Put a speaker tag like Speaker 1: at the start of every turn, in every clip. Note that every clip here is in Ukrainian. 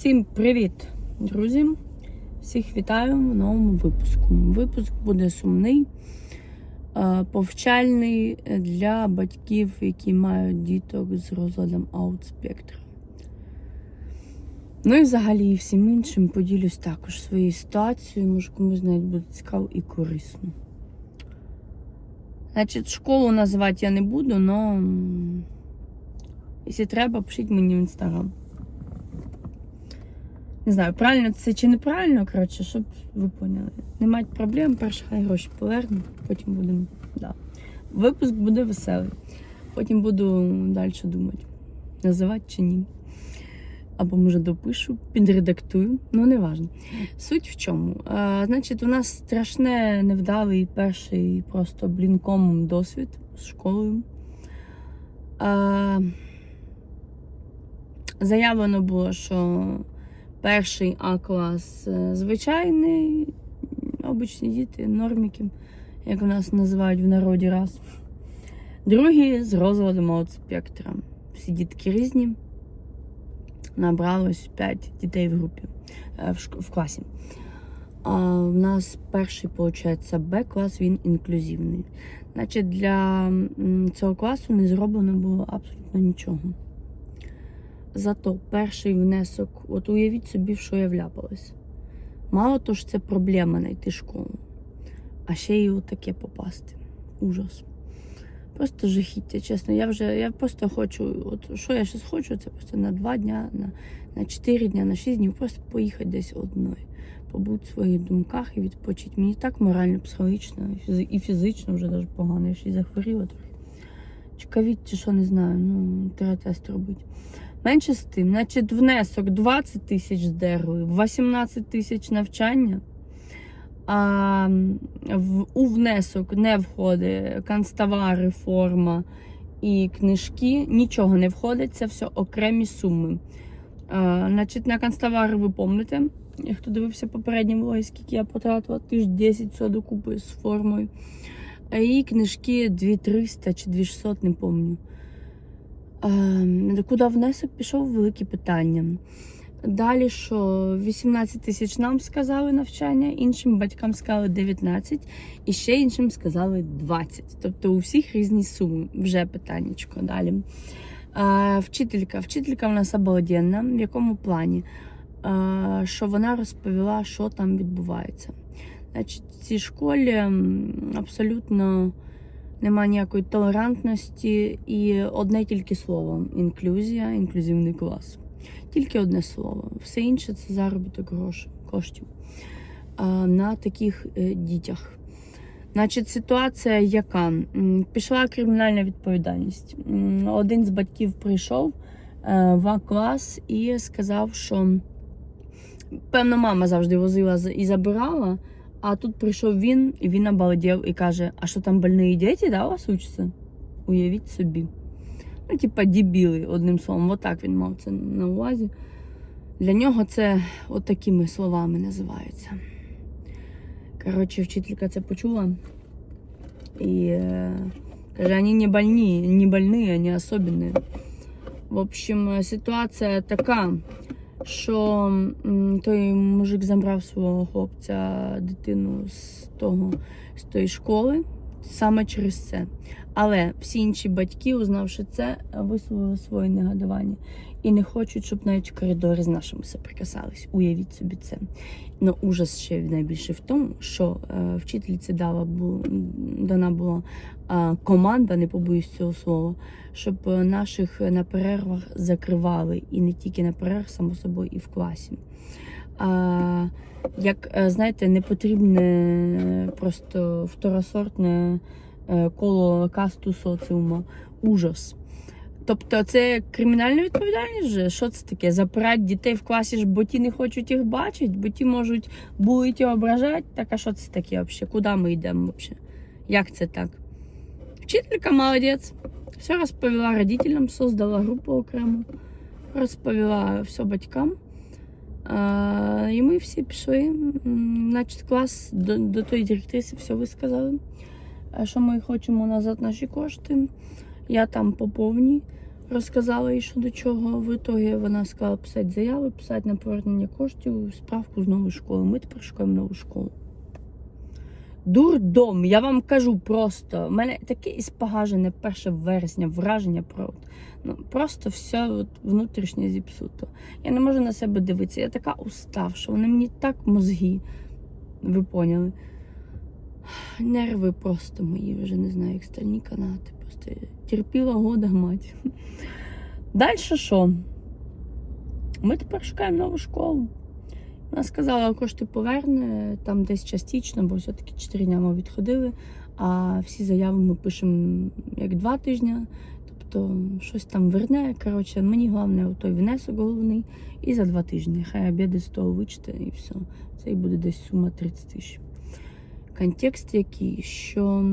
Speaker 1: Всім привіт, друзі! Всіх вітаю в новому випуску. Випуск буде сумний, е, повчальний для батьків, які мають діток з розладом аутспектра. Ну і взагалі і всім іншим поділюсь також своєю ситуацією, може комусь навіть буде цікаво і корисно. Значить, школу називати я не буду, але якщо треба, пишіть мені в інстаграм. Не знаю, правильно це чи неправильно, коротше, щоб ви поняли. Не мають проблем, перше хай гроші поверну, потім будемо. Да. Випуск буде веселий. Потім буду далі думати, називати чи ні. Або, може, допишу, підредактую, ну не важно. Суть в чому? А, значить, у нас страшне невдалий перший просто блінком досвід з школою. А, заявлено було, що перший А-клас е, звичайний, обичні діти, норміки, як у нас називають в народі раз. Другий з розладом аутспектра. Всі дітки різні. Набралось 5 дітей в групі е, в класі. А в нас перший, виходить, Б-клас, він інклюзивний. Значить, для цього класу не зроблено було абсолютно нічого. Зато перший внесок, от уявіть собі, в що я вляпалась. Мало то ж це проблема знайти школу, а ще й отаке попасти. Ужас. Просто жахіття, чесно. Я вже я просто хочу, от що я зараз хочу, це просто на два дня, на, на 4 дня, на 6 днів, просто поїхати десь одною, побути в своїх думках і відпочити. Мені так морально, психологічно і фізично вже даже погано. Я ще й захворіла трохи. Чекавіть, чи що не знаю, ну, треба тест робити. Менше з тим, значить, внесок 20 тисяч здерли, 18 тисяч навчання. А в, у внесок не входить канцтовари, форма і книжки. Нічого не входить, це все окремі суми. А, значить, на канцтовари ви помните, хто дивився попередні влоги, скільки я потратила, тисяч 10 все докупи з формою. І книжки 2300 чи 2600, не пам'ятаю. Е, Куди внесок пішов велике питання. Далі, що 18 тисяч нам сказали навчання, іншим батькам сказали 19, і ще іншим сказали 20. Тобто у всіх різні суми. Вже питаннячко далі. Е, Вчителька. Вчителька в нас обалденна. В якому плані? Е, Що вона розповіла, що там відбувається. Значить, в цій школі абсолютно немає ніякої толерантності і одне тільки слово інклюзія, інклюзивний клас. Тільки одне слово. Все інше це заробіток грошей, коштів на таких е, дітях. Значить, ситуація яка? Пішла кримінальна відповідальність. Один з батьків прийшов е, в А-клас і сказав, що певно, мама завжди возила і забирала. А тут прийшов він, і він обалдів і каже: А що там больні діти, да, у вас учаться? Уявіть собі. Ну, типа, дебіли, одним словом, отак він мав це на увазі. Для нього це от такими словами називається. Коротше, вчителька це почула. І е, каже, вони не больні, не больні, вони особливі. В общем, ситуація така, що той мужик забрав свого хлопця, дитину з того з тої школи саме через це. Але всі інші батьки, узнавши це, висловили своє негодування і не хочуть, щоб навіть в коридорі з нашими соприкасались. Уявіть собі це. Ну, ужас ще найбільше в тому, що е, вчительці дала бу, дана була е, команда, не побоюсь цього слова, щоб е, наших на перервах закривали. І не тільки на перервах, само собою, і в класі. Як е, знаєте, не потрібне просто второсортне е, коло касту соціума. Ужас. Тобто це кримінальна відповідальність вже? Що це таке? Запирати дітей в класі, ж, бо ті не хочуть їх бачити, бо ті можуть булити і ображати. Так а що це таке взагалі? Куди ми йдемо взагалі? Як це так? Вчителька молодець. Все розповіла родителям, создала групу окремо, розповіла все батькам. І ми всі пішли. Значить, клас до, до тої директриси все висказали. Що ми хочемо назад наші кошти. Я там по повній. Розказала їй, що до чого. В ітогі вона сказала писати заяви, писати на повернення коштів, справку з нової школи. Ми тепер шукаємо нову школу. Дурдом, я вам кажу просто. У мене таке іспогажене 1 вересня враження про ну, просто все от, внутрішнє зіпсуто. Я не можу на себе дивитися. Я така уставша, вони мені так мозги. Ви поняли? Нерви просто мої, вже не знаю, як стальні канати. Просто терпіла года мать. Далі що? Ми тепер шукаємо нову школу. Вона сказала, кошти поверне, там десь частично, бо все-таки 4 дня ми відходили, а всі заяви ми пишемо як 2 тижні. Тобто щось там верне. Коротше, мені головне той внесок головний і за 2 тижні. Хай обіди з того вичте і все. Це і буде десь сума 30 тисяч. Контекст який, що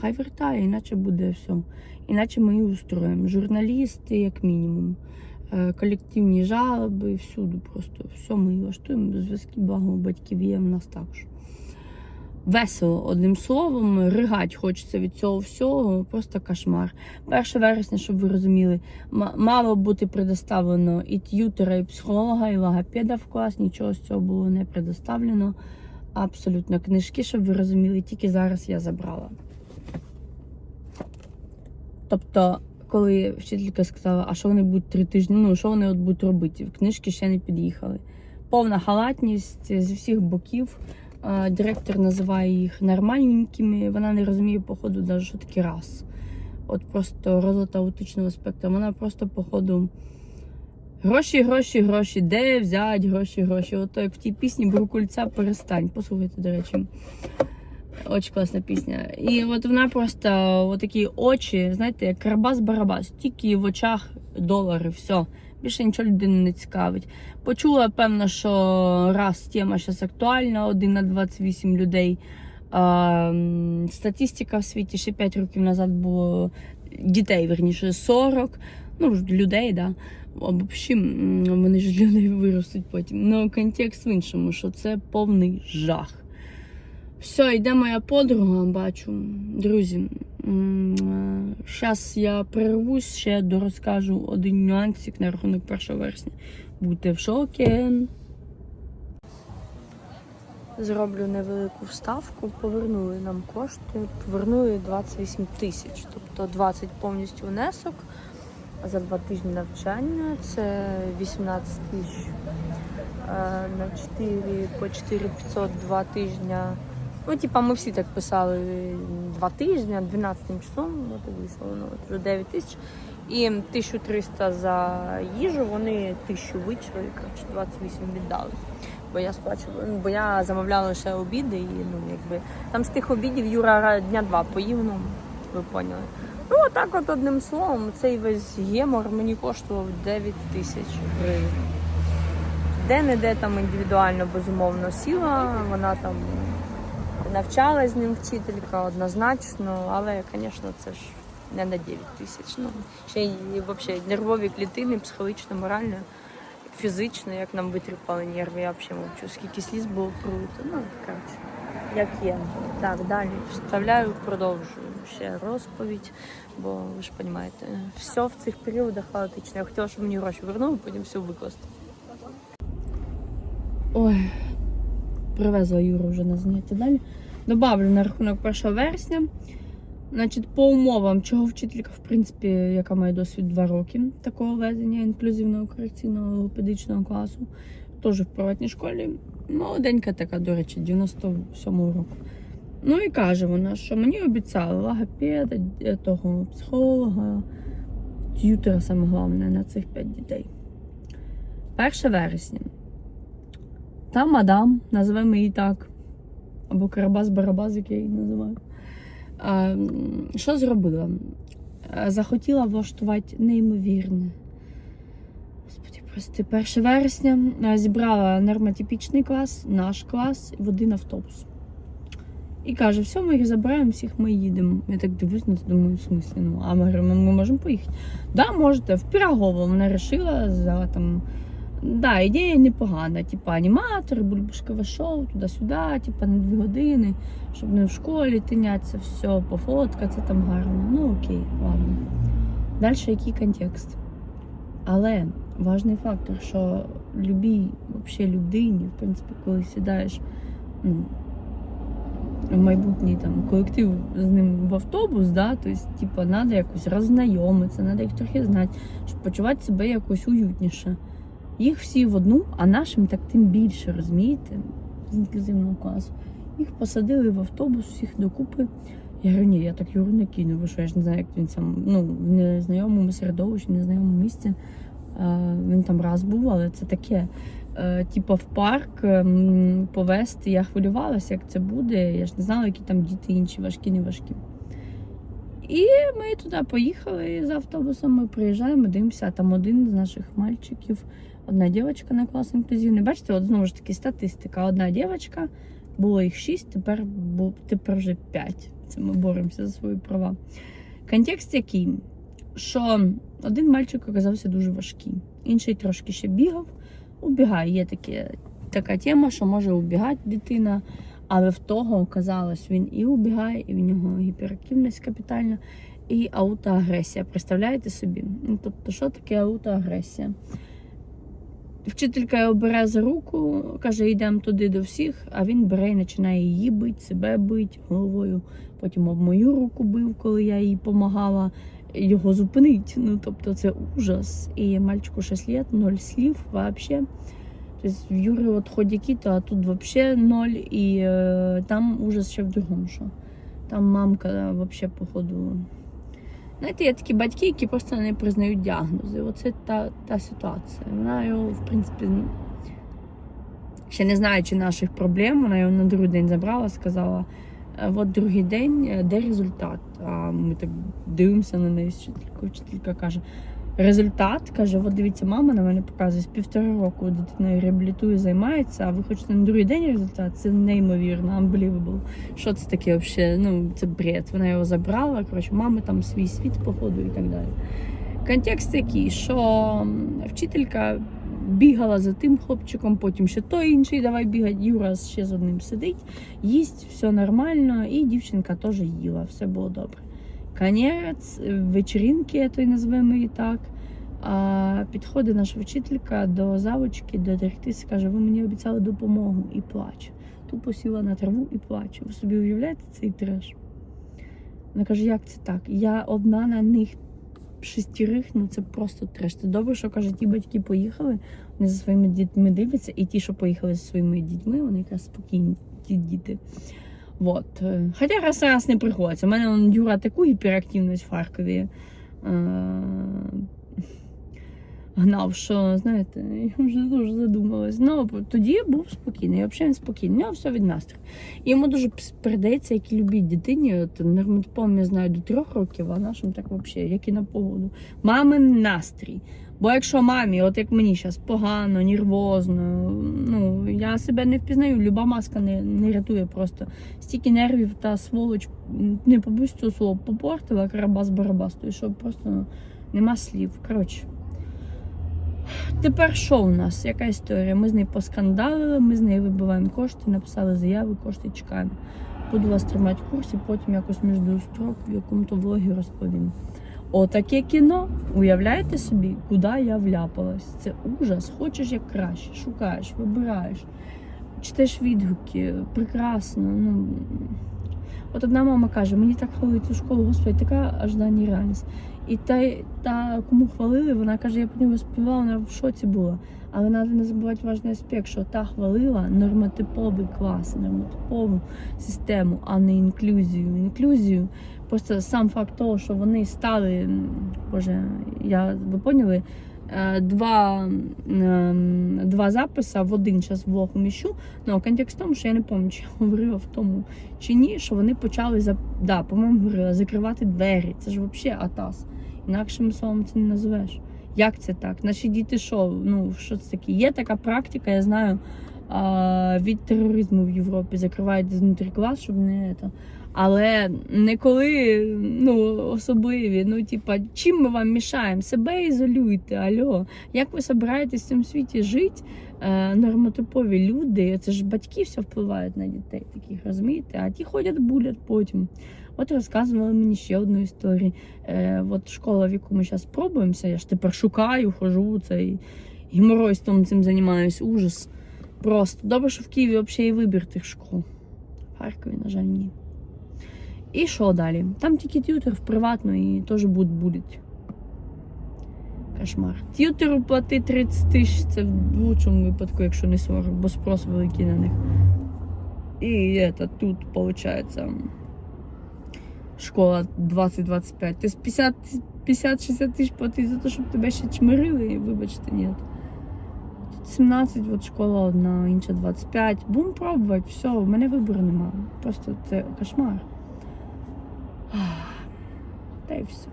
Speaker 1: хай вертає, іначе буде все. Іначе ми її устроїмо. Журналісти, як мінімум, колективні жалоби, всюди просто все ми влаштуємо. Зв'язки, у батьків є в нас також. Весело, одним словом, ригать хочеться від цього всього, просто кошмар. 1 вересня, щоб ви розуміли, мало бути предоставлено і т'ютера, і психолога, і логопеда в клас, нічого з цього було не предоставлено. Абсолютно книжки, щоб ви розуміли, тільки зараз я забрала. Тобто, коли вчителька сказала, а що вони будуть три тижні, ну що вони от будуть робити? Книжки ще не під'їхали. Повна халатність з всіх боків. Директор називає їх нормальненькими. Вона не розуміє, походу, навіть, що таке раз. От просто розлад аутичного спектру. Вона просто, походу, гроші, гроші, гроші. Де взяти гроші, гроші? Ото як в тій пісні Брукульця перестань. Послухайте, до речі. Очень класна пісня. І от вона просто от такі очі, знаєте, як Карабас-Барабас, тільки в очах долари, все. Більше нічого людини не цікавить. Почула, певно, що раз тема зараз актуальна, один на 28 людей. А, статистика в світі ще 5 років назад було дітей, верніше, 40. Ну, людей, да. М, вони ж людей виростуть потім. Ну, контекст в іншому, що це повний жах. Все, йде моя подруга, бачу. Друзі, зараз я перервусь, ще дорозкажу один нюансик на рахунок 1 вересня. Будьте в шокі. Зроблю невелику вставку, повернули нам кошти, повернули 28 тисяч, тобто 20 повністю внесок за два тижні навчання. Це 18 тисяч е, на 4 по 4500 два тижня. Ну, типа, ми всі так писали два тижні, 12 числом, от і вийшло ну, от вже 9 тисяч. І 1300 за їжу, вони 1000 вичили, коротше, 28 віддали. Бо я сплачувала, ну, бо я замовляла лише обіди, і ну якби там з тих обідів Юра дня два поїв, ну ви поняли. Ну, отак, от одним словом, цей весь гемор мені коштував 9 тисяч гривень. Де-не-де там індивідуально безумовно сіла, вона там навчалась з ним вчителька однозначно, але, звісно, це ж не на 9 тисяч. Ну, ще й взагалі нервові клітини, психологічно, морально, фізично, як нам витріпали нерви, я взагалі мовчу, скільки сліз було круто. Ну, коротше, як є. Так, далі вставляю, продовжую ще розповідь, бо ви ж розумієте, все в цих періодах хаотично. Я хотіла, щоб мені гроші вернули, потім все викласти. Ой, привезла Юру вже на заняття далі. Добавлю на рахунок 1 вересня. Значить, по умовам, чого вчителька, в принципі, яка має досвід 2 роки такого ведення інклюзивного корекційного логопедичного класу, теж в приватній школі. Молоденька така, до речі, 97-го року. Ну і каже вона, що мені обіцяли логопеда, е, того психолога, т'ютера, саме головне, на цих 5 дітей. 1 вересня. Та мадам, називаємо її так. Або Карабас-Барабас, як я її називаю. А, що зробила? Захотіла влаштувати неймовірне. Господи, прости, 1 вересня зібрала нормотипічний клас, наш клас в один автобус. І каже, все, ми їх забираємо, всіх ми їдемо. Я так дивлюсь на думаю, в смислі, ну, а ми, говоримо, ми можемо поїхати. Да, можете. В Пірогово вона вирішила за там Да, ідея непогана, типа аніматор, бульбашкове шоу, туди-сюди, типа на дві години, щоб не в школі тинятися, все, пофоткатися там гарно. Ну окей, ладно. Далі який контекст? Але важний фактор, що любій вообще людині, в принципі, коли сідаєш ну, в майбутній там колектив з ним в автобус, да, то есть, типа, треба якось роззнайомитися, треба їх трохи знати, щоб почувати себе якось уютніше. Їх всі в одну, а нашим так тим більше, розумієте, з інклюзивного класу. Їх посадили в автобус, всіх докупи. Я говорю, ні, я так Юру не кину, ви що я ж не знаю, як він сам ну, в незнайомому середовищі, в незнайомому місці. Е, Він там раз був, але це таке. Е, Типа в парк ем, повезти. Я хвилювалася, як це буде. Я ж не знала, які там діти інші, важкі, не важкі. І ми туди поїхали з автобусом, ми приїжджаємо, дивимося, там один з наших мальчиків, одна дівчинка на клас інклюзивний. Бачите, от знову ж таки статистика. Одна дівчинка, було їх шість, тепер, тепер вже п'ять. Це ми боремося за свої права. Контекст який? Що один мальчик оказався дуже важкий, інший трошки ще бігав. Убігає. Є таке, така тема, що може убігати дитина, але в того оказалось, він і убігає, і в нього гіперактивність капітальна, і аутоагресія. Представляєте собі? Ну, тобто, що таке аутоагресія? Вчителька бере за руку, каже, йдемо туди до всіх, а він бере і починає її бити, себе бить головою. Потім об мою руку бив, коли я їй допомагала його зупинити. Ну, тобто це ужас. І мальчику 6 лет, 0 слів вообще. Тобто в Юри от хоть які-то, а тут вообще ноль. І е, там ужас ще в другому, що там мамка вообще, походу. Знаєте, є такі батьки, які просто не признають діагнози. Оце та, та ситуація. Вона його, в принципі, ще не знаючи наших проблем, вона його на другий день забрала, сказала. «Е, От другий день, е, де результат? А ми так дивимося на неї, вчителька, вчителька каже. Результат каже: от дивіться, мама на мене показує з півтора року дитина реабілітує, займається, а ви хочете на другий день результат? Це неймовірно, unbelievable. Що це таке взагалі? Ну, це бред. Вона його забрала. Коротше, мами там свій світ походу і так далі. Контекст такий, що вчителька бігала за тим хлопчиком, потім ще той інший, давай бігати. Юра ще з одним сидить, їсть, все нормально, і дівчинка теж їла, все було добре. Конець вечіринки, то й назвемо її так. А підходить наша вчителька до завочки, до директриси, каже, ви мені обіцяли допомогу і плаче. Тупо сіла на траву і плаче. Ви собі уявляєте цей треш? Вона каже, як це так? Я одна на них шестерих, ну це просто треш. Це добре, що каже, ті батьки поїхали, вони за своїми дітьми дивляться, і ті, що поїхали зі своїми дітьми, вони якраз спокійні, ті діти. Вот. Хоча раз раз не приходиться. У мене он, Юра таку гіперактивність в Харкові е, гнав, що, знаєте, я вже дуже задумалась. Ну, тоді був спокійний, взагалі він спокійний, у нього все від настрою. Йому дуже передається, як і любій дитині. От нормотипом я знаю до трьох років, а нашим так взагалі, як і на погоду. Мамин настрій. Бо якщо мамі, от як мені зараз погано, нервозно, ну я себе не впізнаю, люба маска не, не рятує просто. Стільки нервів та сволоч, не побусь цього слова, попортила карабас барабастою, що просто ну, нема слів. Коротше. Тепер що у нас? Яка історія? Ми з нею поскандалили, ми з нею вибиваємо кошти, написали заяви, кошти чекаємо. Буду вас тримати в курсі, потім якось між строк в якому-то влогі розповім. Отаке кіно. Уявляєте собі, куди я вляпалась? Це ужас. Хочеш як краще, шукаєш, вибираєш, читаєш відгуки, прекрасно. Ну. От одна мама каже, мені так хвалить цю школу, господи, така аж далі реальність. І та, та, кому хвалили, вона каже, я по нього співала, вона в шоці була. Але треба не забувати важний аспект, що та хвалила нормотиповий клас, нормотипову систему, а не інклюзію. Інклюзію просто сам факт того, що вони стали, боже, я ви поняли, е, два, ем, два записи в один час влог уміщу. Ну, контекст в тому, що я не пам'ятаю, чи я говорила в тому чи ні, що вони почали за да, по-моєму, говорила, закривати двері. Це ж взагалі атас. Інакшим словом це не називеш. Як це так? Наші діти що? Ну, що це таке? Є така практика, я знаю, від тероризму в Європі закривають знутрі клас, щоб не це. Але не коли ну, особливі. Ну, типа, чим ми вам мішаємо? Себе ізолюйте, альо. Як ви собираєтесь в цьому світі жити? Е, нормотипові люди, це ж батьки все впливають на дітей таких, розумієте? А ті ходять булять потім. От розказували мені ще одну історію. Е, от школа, в яку ми зараз пробуємося, я ж тепер шукаю, хожу, цей геморойством цим займаюсь, ужас. Просто добре, що в Києві взагалі вибір тих школ. В Харкові, на жаль, ні. І що далі? Там тільки т'ютер в приватну і теж будуть. Кошмар. Т'ютеру плати 30 тисяч, це в лучшому випадку, якщо не 40, бо спрос великий на них. І это, тут, виходить, школа 20-25. Ти 50 50-60 тисяч платить за те, щоб тебе ще чмирили, вибачте, ні. Тут 17, от школа одна, інша 25. Будемо пробувати, все, в мене вибору немає. Просто це кошмар. Та й все.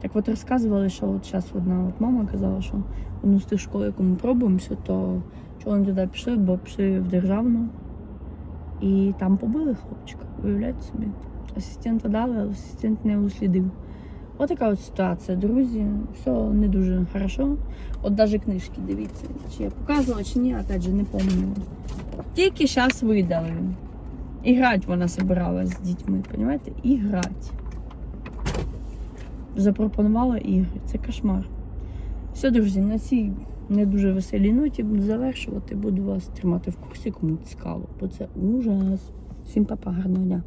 Speaker 1: Так от розказували, що от зараз одна от мама казала, що одну з тих школ, яку ми пробуємося, то чого вони туди пішли, бо пішли в державну. І там побили хлопчика, уявляєте собі. Асистента дали, але асистент не услідив. От така от ситуація, друзі. Все не дуже хорошо. От навіть книжки, дивіться, чи я показувала, чи ні, опять же, не пам'ятаю. Тільки зараз видали. Іграти вона збиралась з дітьми, розумієте? Іграти. Запропонувала ігри. Це кошмар. Все, друзі, на цій не дуже веселій ноті буду завершувати. Буду вас тримати в курсі, кому цікаво, бо це ужас. Всім папа, гарного дня.